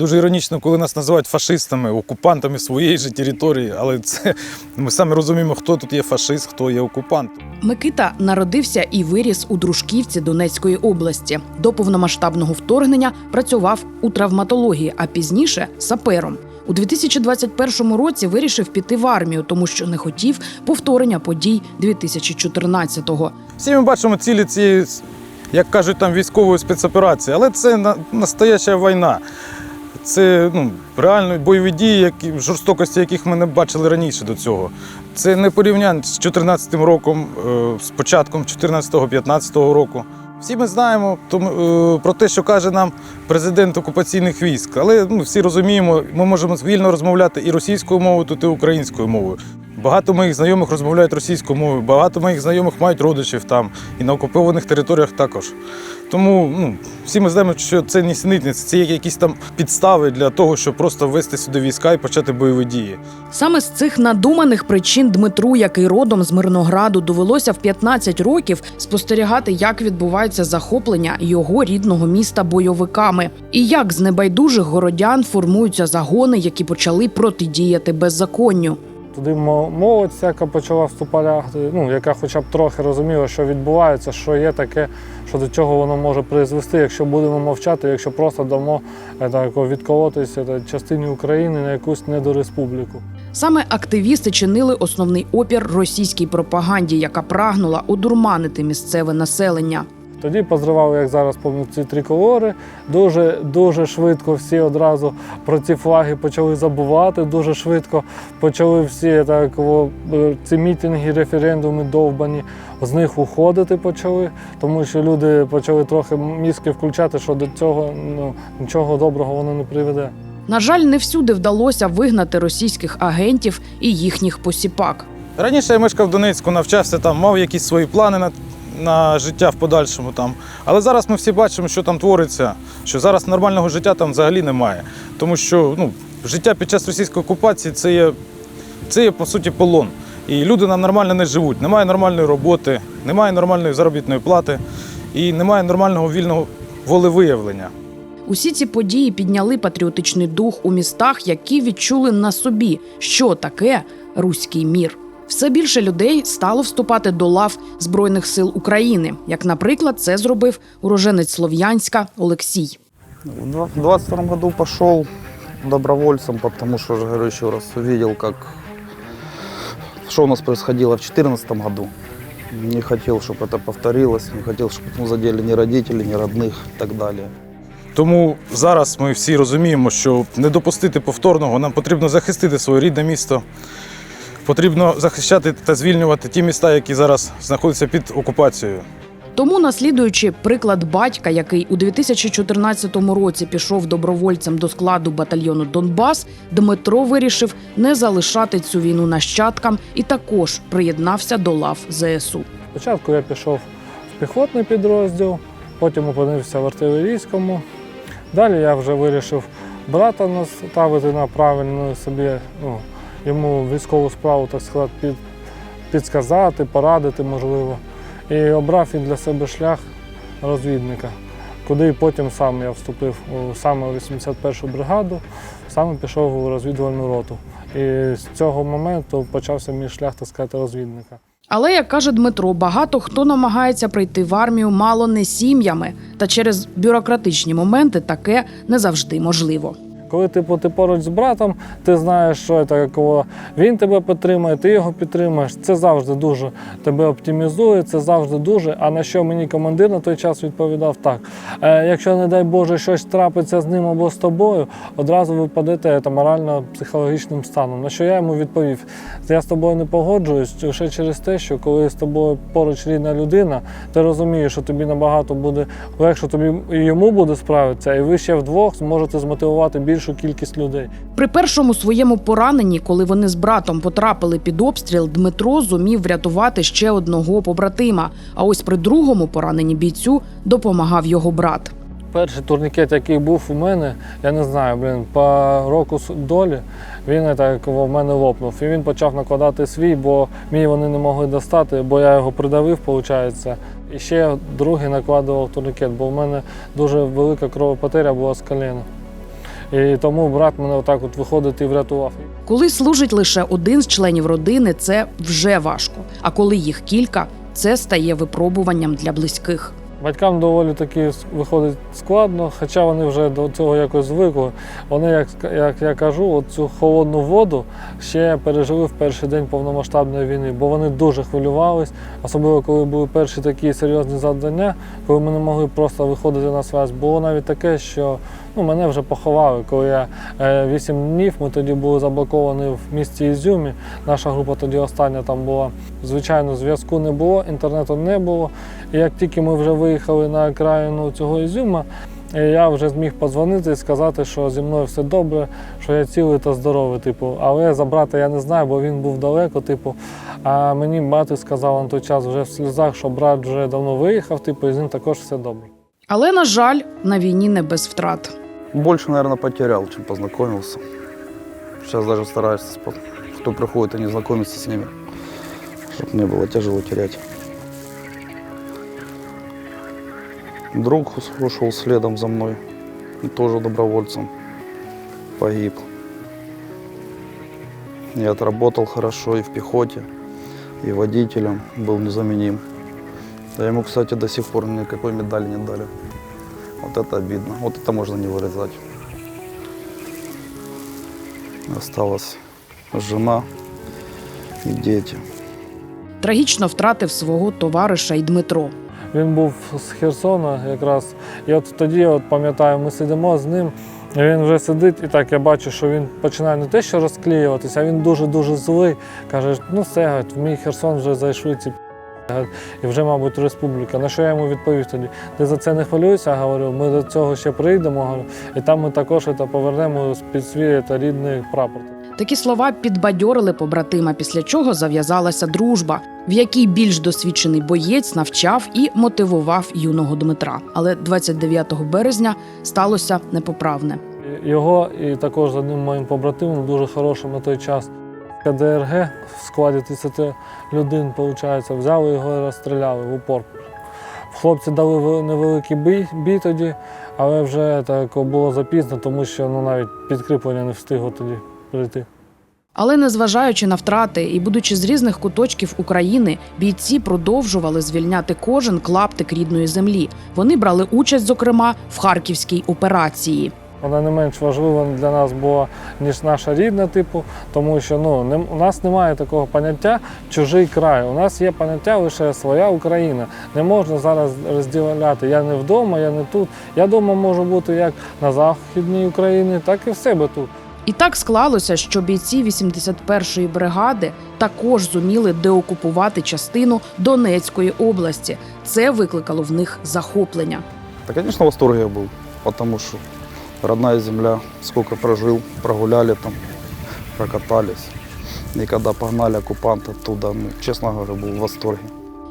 дуже іронічно, коли нас називають фашистами, окупантами своєї ж території, але це ми самі розуміємо, хто тут є фашист, хто є окупант. Микита народився і виріс у Дружківці Донецької області. До повномасштабного вторгнення працював у травматології, а пізніше сапером. У 2021 році вирішив піти в армію, тому що не хотів повторення подій 2014-го. Всі ми бачимо цілі цієї, як кажуть, там військової спецоперації, але це настояща війна. Це ну, реально бойові дії, які, жорстокості, яких ми не бачили раніше до цього. Це не порівняння з 2014 роком, е, з початком 2014-2015 року. Всі ми знаємо е, про те, що каже нам президент окупаційних військ, але ну, всі розуміємо, ми можемо вільно розмовляти і російською мовою, тут і українською мовою. Багато моїх знайомих розмовляють російською мовою, багато моїх знайомих мають родичів там і на окупованих територіях також. Тому ну, всі ми знаємо, що це не синитниця, це є якісь там підстави для того, щоб просто ввести сюди війська і почати бойові дії. Саме з цих надуманих причин Дмитру, який родом з Мирнограду, довелося в 15 років спостерігати, як відбувається захоплення його рідного міста бойовиками, і як з небайдужих городян формуються загони, які почали протидіяти беззаконню. Туди молодь всяка почала вступати, ну, яка хоча б трохи розуміла, що відбувається, що є таке, що до чого воно може призвести, якщо будемо мовчати, якщо просто дамо е, так, відколотися е, частині України на якусь недореспубліку. Саме активісти чинили основний опір російській пропаганді, яка прагнула одурманити місцеве населення. Тоді позривали, як зараз пам'ятаю, ці триколори. Дуже дуже швидко всі одразу про ці флаги почали забувати. Дуже швидко почали всі так о, е, ці мітинги, референдуми довбані. З них уходити почали, тому що люди почали трохи мізки включати, що до цього ну нічого доброго воно не приведе. На жаль, не всюди вдалося вигнати російських агентів і їхніх посіпак. Раніше я мешкав в Донецьку, навчався там, мав якісь свої плани на, на життя в подальшому там. Але зараз ми всі бачимо, що там твориться, що зараз нормального життя там взагалі немає. Тому що ну, життя під час російської окупації це є, це є по суті полон. І люди нам нормально не живуть. Немає нормальної роботи, немає нормальної заробітної плати і немає нормального вільного волевиявлення. Усі ці події підняли патріотичний дух у містах, які відчули на собі, що таке руський мір. Все більше людей стало вступати до лав Збройних сил України, як, наприклад, це зробив уроженець Слов'янська Олексій. В два- в 22 году пошел добровольцем, потому что, же, говорю еще раз, увидел, как что у нас происходило в 2014 году. Не хотел, чтобы это повторилось, не хотел, чтобы этому задели ни родители, ни родных и так далее. Тому зараз ми всі розуміємо, що не допустити повторного, нам потрібно захистити своє рідне місто. Потрібно захищати та звільнювати ті міста, які зараз знаходяться під окупацією. Тому, наслідуючи приклад батька, який у 2014 році пішов добровольцем до складу батальйону Донбас, Дмитро вирішив не залишати цю війну нащадкам і також приєднався до лав ЗСУ. Спочатку я пішов в піхотний підрозділ, потім опинився в артилерійському. Далі я вже вирішив брата наставити на правильну собі, ну, йому військову справу, так сказати, під, підсказати, порадити, можливо. І обрав він для себе шлях розвідника, куди потім сам я вступив у саме у 81-шу бригаду, саме пішов у розвідувальну роту. І з цього моменту почався мій шлях, так сказати, розвідника. Але як каже Дмитро, багато хто намагається прийти в армію мало не сім'ями, та через бюрократичні моменти таке не завжди можливо. Коли типу, ти поруч з братом, ти знаєш, що це коли він тебе підтримує, ти його підтримуєш. Це завжди дуже тебе оптимізує, це завжди дуже. А на що мені командир на той час відповідав так: е, якщо, не дай Боже, щось трапиться з ним або з тобою, одразу ви падете морально-психологічним станом. На що я йому відповів: я з тобою не погоджуюсь лише через те, що коли з тобою поруч рідна людина, ти розумієш, що тобі набагато буде легше, тобі і йому буде справитися, і ви ще вдвох зможете змотивувати більшу кількість людей. При першому своєму пораненні, коли вони з братом потрапили під обстріл, Дмитро зумів врятувати ще одного побратима. А ось при другому пораненні бійцю допомагав його брат. Перший турнікет, який був у мене, я не знаю, блін, по року долі він так в мене лопнув. І він почав накладати свій, бо мій вони не могли достати, бо я його придавив, виходить. І ще другий накладував турнікет, бо в мене дуже велика кровопотеря була з коліна. І тому брат мене отак от виходить і врятував. Коли служить лише один з членів родини, це вже важко. А коли їх кілька, це стає випробуванням для близьких. Батькам доволі таки виходить складно, хоча вони вже до цього якось звикли. Вони, як, як я кажу, от цю холодну воду ще пережили в перший день повномасштабної війни, бо вони дуже хвилювались, особливо коли були перші такі серйозні завдання, коли ми не могли просто виходити на связь. Було навіть таке, що ну, мене вже поховали. Коли я е, 8 днів, ми тоді були заблоковані в місті Ізюмі. Наша група тоді остання там була. Звичайно, зв'язку не було, інтернету не було. І як тільки ми вже виїхали на окраїну цього Ізюма, е, я вже зміг подзвонити і сказати, що зі мною все добре, що я цілий та здоровий. Типу, але за брата я не знаю, бо він був далеко. Типу, а мені мати сказала на той час вже в сльозах, що брат вже давно виїхав, типу, і з ним також все добре. Але, на жаль, на війні не без втрат. Больше, наверное, потерял, чем познакомился. Сейчас даже стараюсь, кто приходит, и не знакомиться с ними, чтобы не было тяжело терять. Друг ушел следом за мной, тоже добровольцем погиб. Я отработал хорошо и в пехоте, и водителем, был незаменим. Да ему, кстати, до сих пор никакой медали не дали. Вот это обидно. Вот это можно не вырезать. Осталась жена и дети. Трагічно втратив свого товариша й Дмитро. Він був з Херсона якраз. І от тоді, от пам'ятаю, ми сидимо з ним. і Він вже сидить, і так я бачу, що він починає не те, що розклеюватися, а він дуже-дуже злий. Каже, ну все, говорить, в мій Херсон вже зайшли ці пі***, говорить, і вже, мабуть, республіка. На що я йому відповів тоді? Ти за це не хвилюйся, говорю, ми до цього ще прийдемо, говорю, і там ми також це, повернемо під свій та рідний прапор. Такі слова підбадьорили побратима, після чого зав'язалася дружба, в якій більш досвідчений боєць навчав і мотивував юного Дмитра. Але 29 березня сталося непоправне. Його і також з одним моїм побратимом, дуже хорошим на той час КДРГ в складі 30 людей, виходить, взяли його і розстріляли в упор. Хлопці дали невеликий бій, бій тоді, але вже так було запізно, тому що ну, навіть підкріплення не встигло тоді прийти. Але незважаючи на втрати і будучи з різних куточків України, бійці продовжували звільняти кожен клаптик рідної землі. Вони брали участь, зокрема, в харківській операції. Вона не менш важлива для нас була, ніж наша рідна, типу, тому що ну, не, у нас немає такого поняття чужий край. У нас є поняття лише своя Україна. Не можна зараз розділяти. Я не вдома, я не тут. Я вдома можу бути як на західній Україні, так і в себе тут. І так склалося, що бійці 81-ї бригади також зуміли деокупувати частину Донецької області. Це викликало в них захоплення. Да, конечно, в восторге я был, потому что родная земля, сколько прожил, прогуляли там, прокатались. И когда погнали оккупанты оттуда, ну, честно говоря, был в восторге.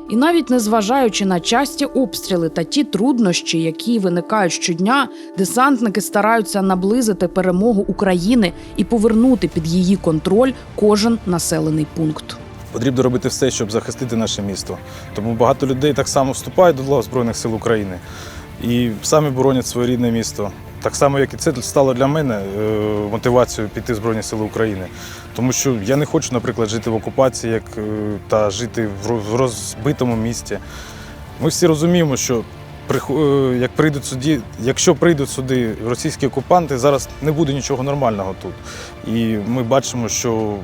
І навіть незважаючи на часті обстріли та ті труднощі, які виникають щодня, десантники стараються наблизити перемогу України і повернути під її контроль кожен населений пункт. Потрібно робити все, щоб захистити наше місто. Тому багато людей так само вступають до лав Збройних сил України і самі боронять своє рідне місто. Так само, як і це стало для мене е, мотивацією піти в Збройні Сили України. Тому що я не хочу, наприклад, жити в окупації як, е, та жити в розбитому місті. Ми всі розуміємо, що е, як прийдуть суді, якщо прийдуть сюди російські окупанти, зараз не буде нічого нормального тут. І ми бачимо, що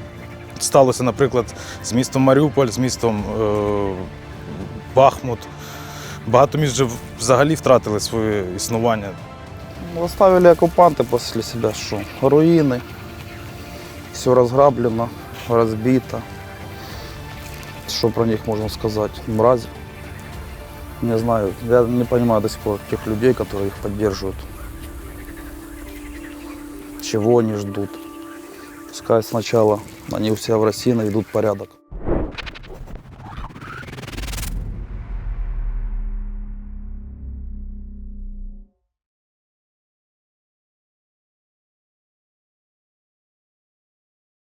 сталося, наприклад, з містом Маріуполь, з містом е, Бахмут. Багато міст вже взагалі втратили своє існування. Ну, Оставили оккупанты после себя что? Руины, все разграблено, разбито. Что про них можно сказать? Мрази. Не знаю, я не понимаю до сих пор тех людей, которые их поддерживают. Чего они ждут? Пускай сначала они у себя в России найдут порядок.